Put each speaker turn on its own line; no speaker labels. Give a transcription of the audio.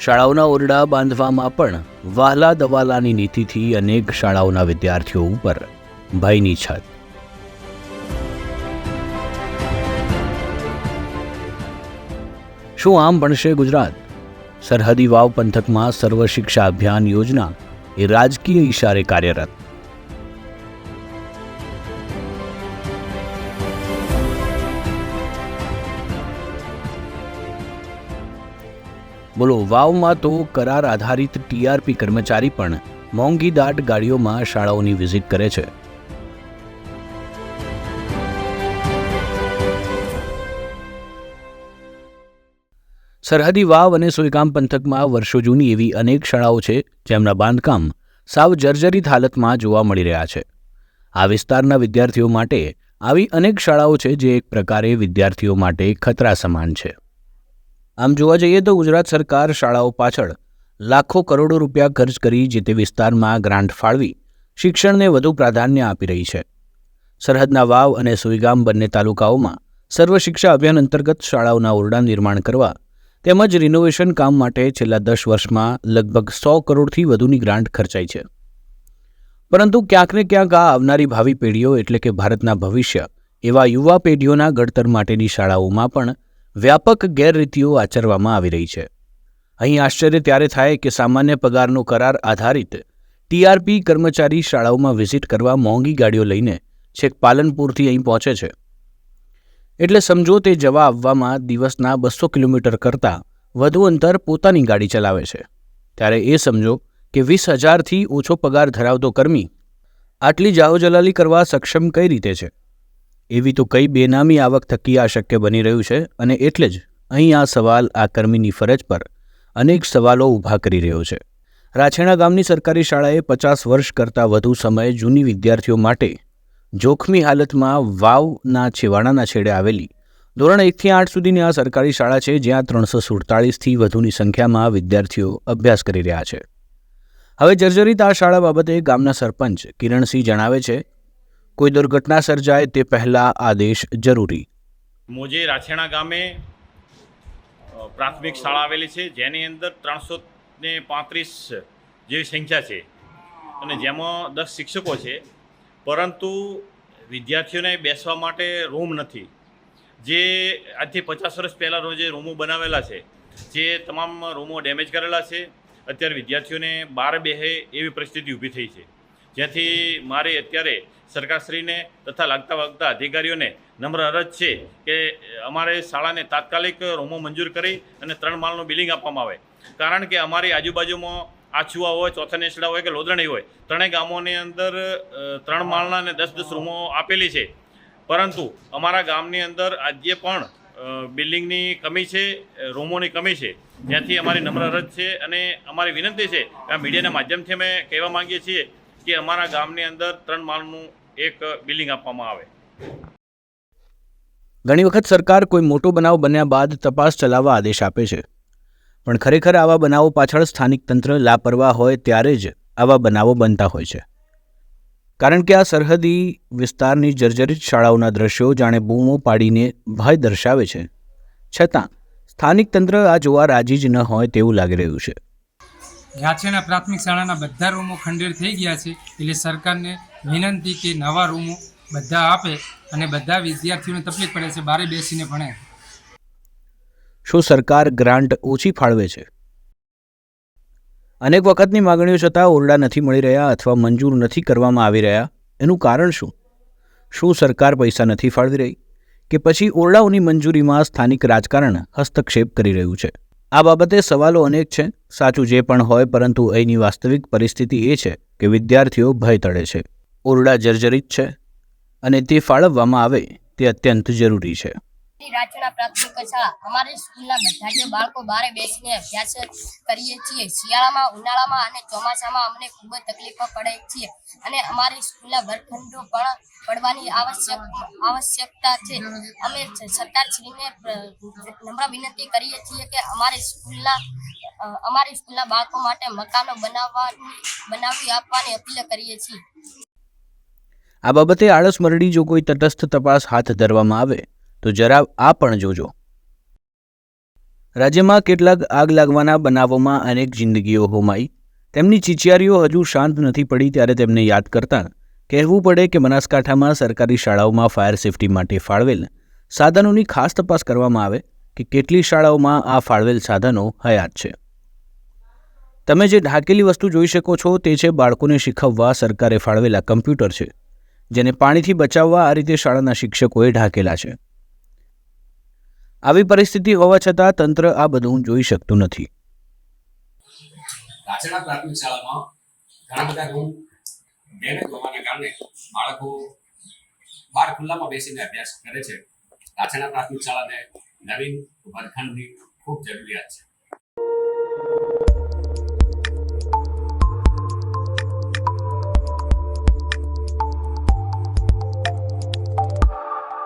શાળાઓના ઓરડા બાંધવામાં પણ વાલા દવાલાની નીતિથી અનેક શાળાઓના વિદ્યાર્થીઓ ઉપર ભયની છત. શું આમ ભણશે ગુજરાત? સરહદી વાવ પંથકમાં સર્વ શિક્ષા અભિયાન યોજના એ રાજકીય ઇશારે કાર્યરત. બોલો, વાવમાં તો કરાર આધારિત ટીઆરપી કર્મચારી પણ મોંઘી દાટ ગાડીઓમાં શાળાઓની વિઝિટ કરે છે. સરહદી વાવ અને સુઈગામ પંથકમાં વર્ષો જૂની એવી અનેક શાળાઓ છે, જેમના બાંધકામ સાવ જર્જરિત હાલતમાં જોવા મળી રહ્યા છે. આ વિસ્તારના વિદ્યાર્થીઓ માટે આવી અનેક શાળાઓ છે, જે એક પ્રકારે વિદ્યાર્થીઓ માટે ખતરા સમાન છે. આમ જોવા જઈએ તો ગુજરાત સરકાર શાળાઓ પાછળ લાખો કરોડો રૂપિયા ખર્ચ કરી જે તે વિસ્તારમાં ગ્રાન્ટ ફાળવી શિક્ષણને વધુ પ્રાધાન્ય આપી રહી છે. સરહદના વાવ અને સુઈગામ બંને તાલુકાઓમાં સર્વ શિક્ષા અભિયાન અંતર્ગત શાળાઓના ઓરડા નિર્માણ કરવા તેમજ રિનોવેશન કામ માટે છેલ્લા દસ વર્ષમાં લગભગ સો કરોડથી વધુની ગ્રાન્ટ ખર્ચાઈ છે. પરંતુ ક્યાંક ને ક્યાંક આ આવનારી ભાવિ પેઢીઓ એટલે કે ભારતના ભવિષ્ય એવા યુવા પેઢીઓના ઘડતર માટેની શાળાઓમાં પણ વ્યાપક ગેરરીતિઓ આચરવામાં આવી રહી છે. અહીં આશ્ચર્ય ત્યારે થાય કે સામાન્ય પગારનો કરાર આધારિત ટીઆરપી કર્મચારી શાળાઓમાં વિઝિટ કરવા મોંઘી ગાડીઓ લઈને છેક પાલનપુરથી અહીં પહોંચે છે. એટલે સમજો તે જવા આવવામાં દિવસના બસો કિલોમીટર કરતાં વધુ અંતર પોતાની ગાડી ચલાવે છે. ત્યારે એ સમજો કે વીસ હજારથી ઓછો પગાર ધરાવતો કર્મી આટલી જાહોજલાલી કરવા સક્ષમ કઈ રીતે છે? એવી તો કઈ બેનામી આવક થકી આ શક્ય બની રહ્યું છે? અને એટલે જ અહીં આ સવાલ આ કર્મીની ફરજ પર અનેક સવાલો ઊભા કરી રહ્યો છે. રાછેણા ગામની સરકારી શાળાએ પચાસ વર્ષ કરતાં વધુ સમય જૂની વિદ્યાર્થીઓ માટે જોખમી હાલતમાં વાવના છેવાડાના છેડે આવેલી ધોરણ એકથી આઠ સુધીની આ સરકારી શાળા છે, જ્યાં ત્રણસો સુડતાળીસથી વધુની સંખ્યામાં વિદ્યાર્થીઓ અભ્યાસ કરી રહ્યા છે. હવે જર્જરિત આ શાળા બાબતે ગામના સરપંચ કિરણસિંહ જણાવે છે કોઈ દુર્ઘટના સર્જાય તે પહેલાં આદેશ જરૂરી.
મોજે રાછેણા ગામે પ્રાથમિક શાળા આવેલી છે. જેની અંદર ત્રણસો ને પાંત્રીસ જેવી સંખ્યા છે અને જેમાં દસ શિક્ષકો છે. પરંતુ વિદ્યાર્થીઓને બેસવા માટે રૂમ નથી. જે આજથી પચાસ વર્ષ પહેલાંનો જે રૂમો બનાવેલા છે. જે તમામ રૂમો ડેમેજ કરેલા છે. અત્યારે વિદ્યાર્થીઓને બહાર બેહે એવી પરિસ્થિતિ ઊભી થઈ છે. જેથી મારી અત્યારે સરકારશ્રીને તથા લાગતા વાગતા અધિકારીઓને નમ્ર અરજ છે કે અમારે શાળાને તાત્કાલિક રૂમો મંજૂર કરી અને ત્રણ માળનું બિલ્ડિંગ આપવામાં આવે. કારણ કે અમારી આજુબાજુમાં આછુઆ હોય, ચોથા નેસડા હોય કે લોધરણી હોય, ત્રણેય ગામોની અંદર ત્રણ માળના અને દસ દસ રૂમો આપેલી છે. પરંતુ અમારા ગામની અંદર આજે પણ બિલ્ડિંગની કમી છે, રૂમોની કમી છે. જ્યાંથી અમારી નમ્ર અરજ છે અને અમારી વિનંતી છે આ મીડિયાના માધ્યમથી અમે કહેવા માંગીએ છીએ કે અમારા ગામની અંદર ત્રણ માળનું એક બિલ્ડિંગ આપવામાં આવે.
ઘણી વખત સરકાર કોઈ મોટો બનાવ બન્યા બાદ તપાસ ચલાવવા આદેશ આપે છે. પણ ખરેખર આવા બનાવો પાછળ સ્થાનિક તંત્ર લાપરવાહ હોય ત્યારે જ આવા બનાવો બનતા હોય છે. કારણ કે આ સરહદી વિસ્તારની જર્જરિત શાળાઓના દ્રશ્યો જાણે બૂમો પાડીને ભય દર્શાવે છે. છતાં, સ્થાનિક તંત્ર આ જોવા રાજી જ ન હોય તેવું લાગી રહ્યું છે.
રાછેના પ્રાથમિક શાળાના બધા રૂમો ખંડેર થઈ ગયા છે. એટલે સરકારને વિનંતી કે નવા રૂમો બધા આપે અને બધા વિદ્યાર્થીઓને તકલીફ પડે છે, બારે બેસીને ભણે.
શું સરકાર ગ્રાન્ટ ઓછી ફાળવે છે? અનેક વખતની માગણીઓ છતાં ઓરડા નથી મળી રહ્યા અથવા મંજૂર નથી કરવામાં આવી રહ્યા. એનું કારણ શું? શું સરકાર પૈસા નથી ફાળવી રહી? કે પછી ઓરડાઓની મંજૂરીમાં સ્થાનિક રાજકારણ હસ્તક્ષેપ કરી રહ્યું છે? આ બાબતે સવાલો અનેક છે. સાચું જે પણ હોય, પરંતુ અહીંની વાસ્તવિક પરિસ્થિતિ એ છે કે વિદ્યાર્થીઓ ભય તળે છે. ઓરડા જર્જરિત છે અને તે ફાળવવામાં આવે તે અત્યંત જરૂરી છે.
રાજ્યના પ્રાથમિક શાળા અમારે સ્કૂલના બધા જ બાળકો બારે બેસીને અભ્યાસ કરીએ છીએ. શિયાળામાં, ઉનાળામાં અને ચોમાસામાં અમને ખૂબ જ તકલીફો પડે છે અને અમારી સ્કૂલના વર્ગખંડો પણ પડવાની આવશ્યક, આવશ્યકતા છે. અમે સરકારશ્રીને નમ્ર વિનંતી કરીએ છીએ કે અમારી સ્કૂલના અમારી સ્કૂલના બાળકો માટે મકાનો બનાવવાની બનાવી આપવાની અપીલ કરીએ છીએ.
આ બાબતે આળસ મરડી જો કોઈ તટસ્થ તપાસ હાથ ધરવામાં આવે, તો જરા આ પણ જોજો. રાજ્યમાં કેટલાક આગ લાગવાના બનાવોમાં અનેક જિંદગીઓ હોમાઈ. તેમની ચીચિયારીઓ હજુ શાંત નથી પડી ત્યારે તેમને યાદ કરતા કહેવું પડે કે બનાસકાંઠામાં સરકારી શાળાઓમાં ફાયર સેફટી માટે ફાળવેલ સાધનોની ખાસ તપાસ કરવામાં આવે કે કેટલી શાળાઓમાં આ ફાળવેલ સાધનો હયાત છે. તમે જે ઢાકેલી વસ્તુ જોઈ શકો છો તે છે બાળકોને શીખવવા સરકારે ફાળવેલા કમ્પ્યુટર છે, જેને પાણીથી બચાવવા આ રીતે શાળાના શિક્ષકોએ ઢાંકેલા છે. આવી પરિસ્થિતિ હોવા છતાં તંત્ર આ બધું જોઈ શકતું નથી.
બાળકો બહાર ખુલ્લામાં બેસીને અભ્યાસ કરે છે. રાછડા પ્રાથમિક શાળાને નવીન વર્ગખંડની ખૂબ જરૂરિયાત છે.